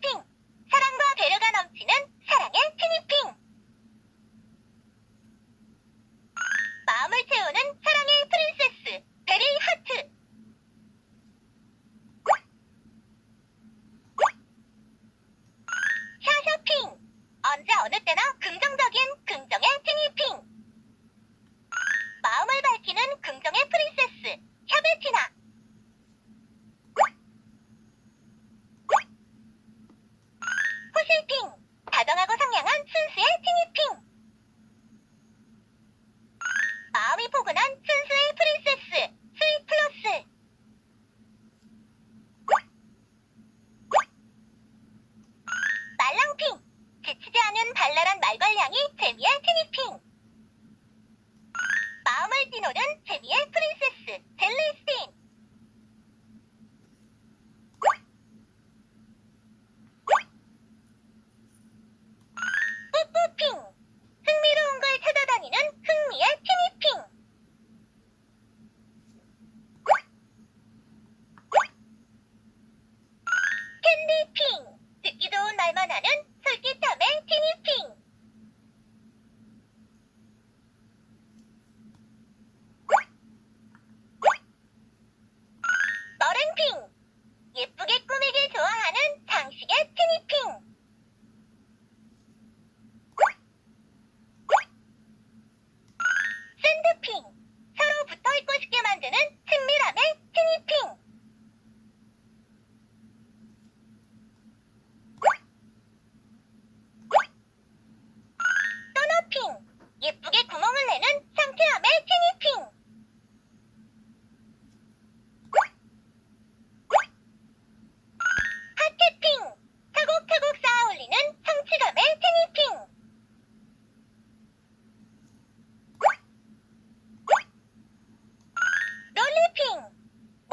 cooking. 맑은 발랄한 말괄량이 페미의 피니핑. 마음을 뛰노는 페미의 프린세스 벨레스틴. 뿌뿌핑. 흥미로운 걸 찾아다니는 흥미의 피니핑. 캔디핑. 듣기 좋은 말만 하는 솔깃한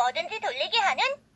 뭐든지 돌리게 하는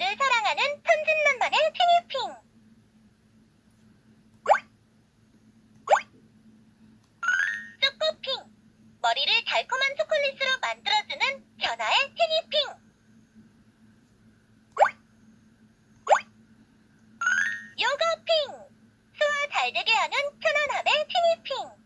모두를 사랑하는 천진난만의 피니핑. 초코핑. 머리를 달콤한 초콜릿으로 만들어주는 변화의 피니핑. 요거핑. 소화 잘 되게 하는 편안함의 피니핑.